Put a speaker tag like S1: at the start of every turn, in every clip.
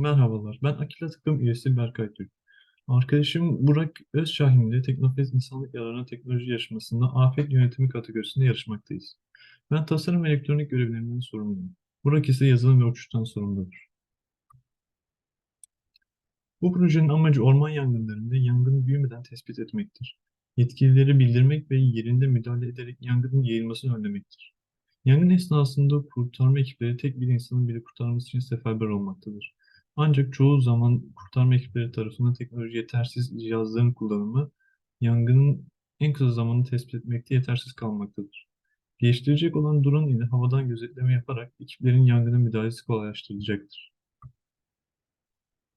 S1: Merhabalar, ben Akila takım üyesi Berkay Türk. Arkadaşım Burak Özşahin ile Teknofest İnsanlık Yararına Teknoloji Yarışması'nda afet yönetimi kategorisinde yarışmaktayız. Ben tasarım ve elektronik görevlerinden sorumluyum. Burak ise yazılım ve uçuştan sorumludur. Bu projenin amacı orman yangınlarında yangını büyümeden tespit etmektir. Yetkilileri bildirmek ve yerinde müdahale ederek yangının yayılmasını önlemektir. Yangın esnasında kurtarma ekipleri tek bir insanın bile kurtarması için seferber olmaktadır. Ancak çoğu zaman kurtarma ekipleri tarafından teknoloji yetersiz cihazların kullanımı yangının en kısa zamanını tespit etmekte yetersiz kalmaktadır. Geliştirecek olan drone ile havadan gözetleme yaparak ekiplerin yangına müdahalesi kolaylaştırılacaktır.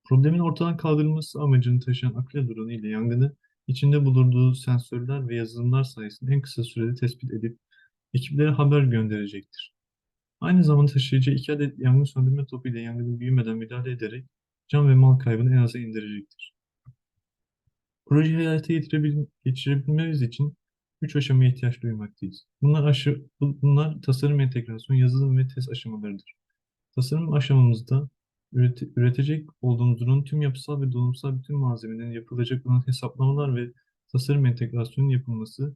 S1: Problemin ortadan kaldırılması amacını taşıyan Akila drone ile yangını içinde bulunduğu sensörler ve yazılımlar sayesinde en kısa sürede tespit edip ekiplere haber gönderecektir. Aynı zamanda taşıyacağı iki adet yangın söndürme topu ile yangının büyümeden müdahale ederek can ve mal kaybını en aza indirecektir. Projeyi hayata getirebil- geçirebilmemiz için üç aşamaya ihtiyaç duymaktayız. Bunlar, aşı, bunlar tasarım, entegrasyon, yazılım ve test aşamalarıdır. Tasarım aşamamızda ürete- üretecek olduğumuz ürünün tüm yapısal ve donanımsal bütün malzemelerin yapılacak olan hesaplamalar ve tasarım entegrasyonun yapılması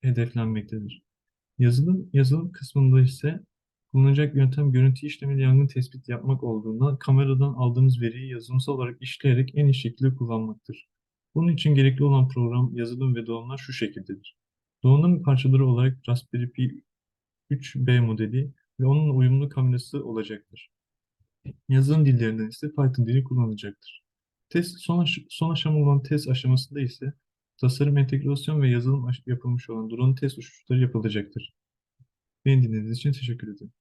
S1: hedeflenmektedir. Yazılım, yazılım kısmında ise kullanılacak yöntem görüntü işlemiyle yangın tespiti yapmak olduğundan kameradan aldığımız veriyi yazılımsal olarak işleyerek en iyi şekilde kullanmaktır. Bunun için gerekli olan program, yazılım ve donanımlar şu şekildedir. Donanım parçaları olarak Raspberry Pi 3B modeli ve onun uyumlu kamerası olacaktır. Yazılım dillerinden ise Python dili kullanılacaktır. Test, son, aş- son aşama olan test aşamasında ise tasarım, entegrasyon ve yazılım yapılmış olan drone test uçuşları yapılacaktır. Beni dinlediğiniz için teşekkür ederim.